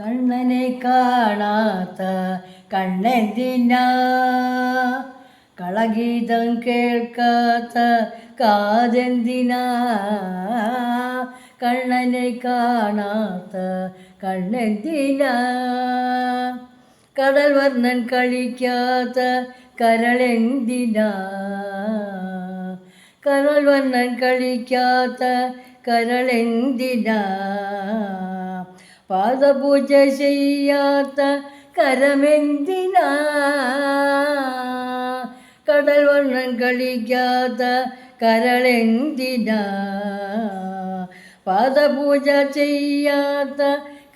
കണ്ണനെ കാണാത്ത കണ്ണെന്തിനാ? കളഗീതം കേൾക്കാത്ത കാതെന്തിനാ? കണ്ണനെ കാണാത്ത കണ്ണെന്തിനാ? കടൽ വർണൻ കളിക്കാത്ത കരളെന്തിനാ? കരൾ വർണൻ കളിക്കാത്ത കരളെന്തിനാ? പാദപൂജ ചെയ്യാത്ത കരമെന്തിനാ? കടൽ വണ്ണം കളിക്കാത്ത കരളെന്തിനാ? പാദപൂജ ചെയ്യാത്ത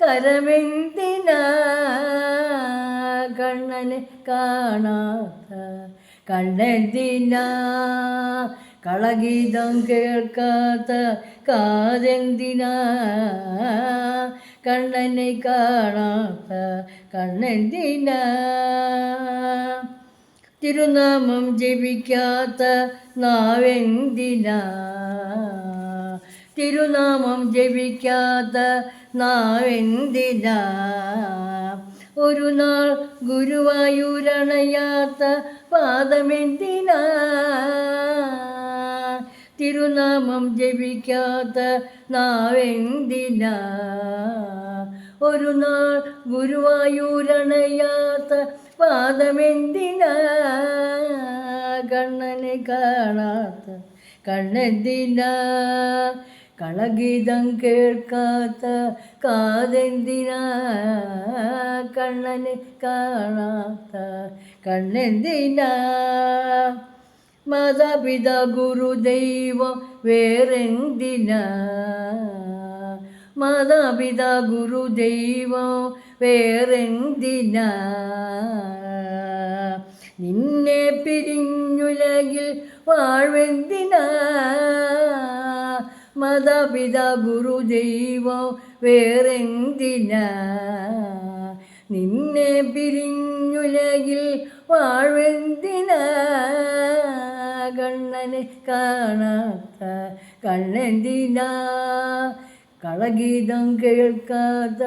കരമെന്തിനാ? കണ്ണനെ കാണാത്ത കണ്ണെന്തിനാ കളഗീതം കേൾക്കാത്ത കാതെന്തിനാ? കണ്ണനെ കാണാത്ത കണ്ണെന്തിന? തിരുനാമം ജപിക്കാത്ത നാവെന്തിന? തിരുനാമം ജപിക്കാത്ത നാവെന്തിന? ഒരു നാൾ ഗുരുവായൂരണയാത്ത പാദമെന്തിന? തിരുനാമം ജപിക്കാത്ത നാവെന്തിനാ? ഒരു നാൾ ഗുരുവായൂരണയാത്ത പാദമെന്തിനാ കണ്ണനെ കാണാത്ത കണ്ണെന്തിനാ? കളഗീതം കേൾക്കാത്ത കാതെന്തിനാ? കണ്ണനെ കാണാത്ത കണ്ണെന്തിനാ? മാതാപിതാ ഗുരുദൈവം വേറെന്തിനാ? മാതാപിതാ ഗുരുദൈവം വേറെന്തിനാ? നിന്നെ പിരിഞ്ഞുലകിൽ വാഴ്വെന്തിനാ? മാതാപിതാ ഗുരുദൈവം വേറെന്തിനാ? നിന്നെ പിരിഞ്ഞുലകിൽ വാഴ്വെന്തിനാ? കണ്ണനെ കാണാത്ത കണ്ണെന്തിനാ? കളഗീതം കേൾക്കാത്ത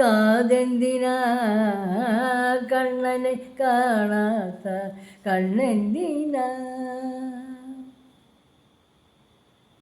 കാതെന്തിനാ? കണ്ണനെ കാണാത്ത കണ്ണെന്തിനാ?